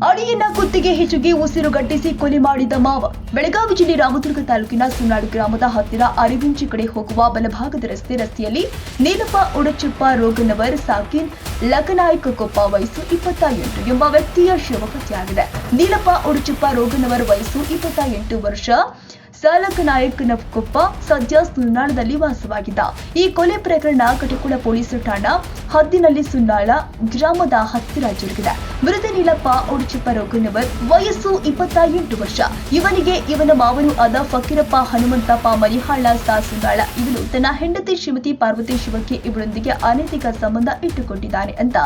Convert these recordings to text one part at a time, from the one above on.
ಕುತ್ತಿಗೆ ಉಸಿರು ಉಸಿರುಗಟ್ಟಿಸಿ ಕೊಲೆ ಮಾಡಿದ ಮಾವ, ಬೆಳಗಾವಿ ಜಿಲ್ಲೆ ರಾಮದುರ್ಗ ತಾಲೂಕಿನ ಸುನಾಡು ಗ್ರಾಮದ ಹತ್ತಿರ ಅರಿವಿಂಚಿ ಕಡೆ ಹೋಗುವ ಬಲಭಾಗದ ರಸ್ತೆ ರಸ್ತೆಯಲ್ಲಿ ನೀಲಪ್ಪ ಉಡಚಪ್ಪ ರೋಗನವರ್ ಸಾಕಿನ್ ಲಕನಾಯಕ ಕೊಪ್ಪ ವಯಸ್ಸು ಇಪ್ಪತ್ತ ಎಂಟು ಎಂಬ ವ್ಯಕ್ತಿಯ ಶವ ಪತ್ತೆಯಾಗಿದೆ ನೀಲಪ್ಪ ಉಡಚಪ್ಪ ರೋಗನವರ್ ವಯಸ್ಸು ಇಪ್ಪತ್ತ ಎಂಟು ವರ್ಷ ಸಾಲಕನಾಯಕನಕೊಪ್ಪ ಸದ್ಯ ಸುನಾಳದಲ್ಲಿ ವಾಸವಾಗಿದ್ದ. ಈ ಕೊಲೆ ಪ್ರಕರಣ ಕಟಕುಳ ಪೊಲೀಸ್ ಠಾಣಾ ಹದ್ದಿನಲ್ಲಿ ಸುನ್ನಾಳ, ಗ್ರಾಮದ ಹತ್ತಿರ ಜರುಗಿದೆ. ಮೃತ ನೀಲಪ್ಪ, ಉಡುಚಪ್ಪ ರೋಗನವರ್ ವಯಸ್ಸು ಇಪ್ಪತ್ತ ಎಂಟು ವರ್ಷ. ಇವನಿಗೆ ಇವನ ಮಾವನು ಆದ ಫಕೀರಪ್ಪ ಹನುಮಂತಪ್ಪ ಮರಿಹಾಳ, ಸಾ ಸುನ್ನಾಳ. ಇವನು ತನ್ನ ಹೆಂಡತಿ ಶ್ರೀಮತಿ ಪಾರ್ವತಿ ಶಿವಕ್ಕೆ ಇವರೊಂದಿಗೆ ಅನೈತಿಕ ಸಂಬಂಧ ಇಟ್ಟುಕೊಂಡಿದ್ದಾನೆ ಅಂತ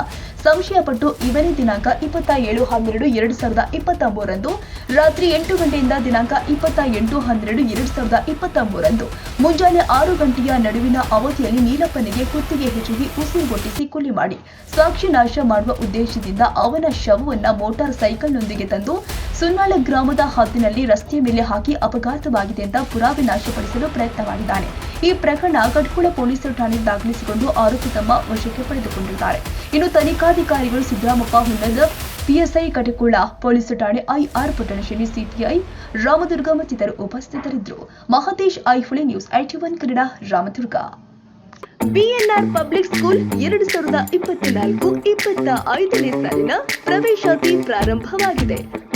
ಸಂಶಯಪಟ್ಟು ಇವನೇ ದಿನಾಂಕ ಇಪ್ಪತ್ತ ಏಳು ಹನ್ನೆರಡು ಎರಡು ಸಾವಿರದ ಇಪ್ಪತ್ತ ಮೂರರಂದು ರಾತ್ರಿ ಎಂಟು ಗಂಟೆಯಿಂದ ದಿನಾಂಕ ಇಪ್ಪತ್ತ ಎಂಟು ಹನ್ನೆರಡು ಎರಡು ಸಾವಿರದ ಇಪ್ಪತ್ತ ಮೂರರಂದು ಮುಂಜಾನೆ ಆರು ಗಂಟೆಯ ನಡುವಿನ ಅವಧಿಯಲ್ಲಿ ನೀಲಪ್ಪನಿಗೆ ಕುತ್ತಿಗೆ ಹೆಚ್ಚಿಗೆ ಉಸಿರುಗೊಟ್ಟಿಸಿ ಕೊಲೆ ಮಾಡಿ. ಸಾಕ್ಷಿ ನಾಶ ಮಾಡುವ ಉದ್ದೇಶದಿಂದ ಅವನ ಶವವನ್ನು ಮೋಟಾರ್ ಸೈಕಲ್ನೊಂದಿಗೆ ತಂದು ಸುನ್ನಾಳ ಗ್ರಾಮದ ಹದ್ದಿನಲ್ಲಿ ರಸ್ತೆಯ ಮೇಲೆ ಹಾಕಿ ಅಪಘಾತವಾಗಿದೆ ಅಂತ ಪುರಾವೆ ನಾಶಪಡಿಸಲು ಪ್ರಯತ್ನ ಮಾಡಿದ್ದಾನೆ. ಈ ಪ್ರಕರಣ ಕಟ್ಕುಳ ಪೊಲೀಸರು ಠಾಣೆ ದಾಖಲಿಸಿಕೊಂಡು ಆರೋಪಿ ತಮ್ಮ ವಶಕ್ಕೆ ಪಡೆದುಕೊಂಡಿದ್ದಾರೆ. ಇನ್ನು ತನಿಖಾಧಿಕಾರಿಗಳು ಸಿದ್ದರಾಮಪ್ಪ, ಹುನ್ನದ, ಪಿಎಸ್ಐ ಕಟಕುಳ, ಪೊಲೀಸ್ ಠಾಣೆ, ಐಆರ್ ಪಟ್ಟಣಶೆಟ್ಟಿ ಸಿಪಿಐ ರಾಮದುರ್ಗ ಮತ್ತಿತರರು ಉಪಸ್ಥಿತರಿದ್ದರು. Mahadesh Aihule news, IT one Kannada, Ramdurg. BNR public school ಎರಡು ಸಾವಿರದ ಇಪ್ಪತ್ನಾಲ್ಕು ಇಪ್ಪತ್ತ ಐದನೇ ಸಾಲಿನ ಪ್ರವೇಶಾತಿ ಪ್ರಾರಂಭವಾಗಿದೆ.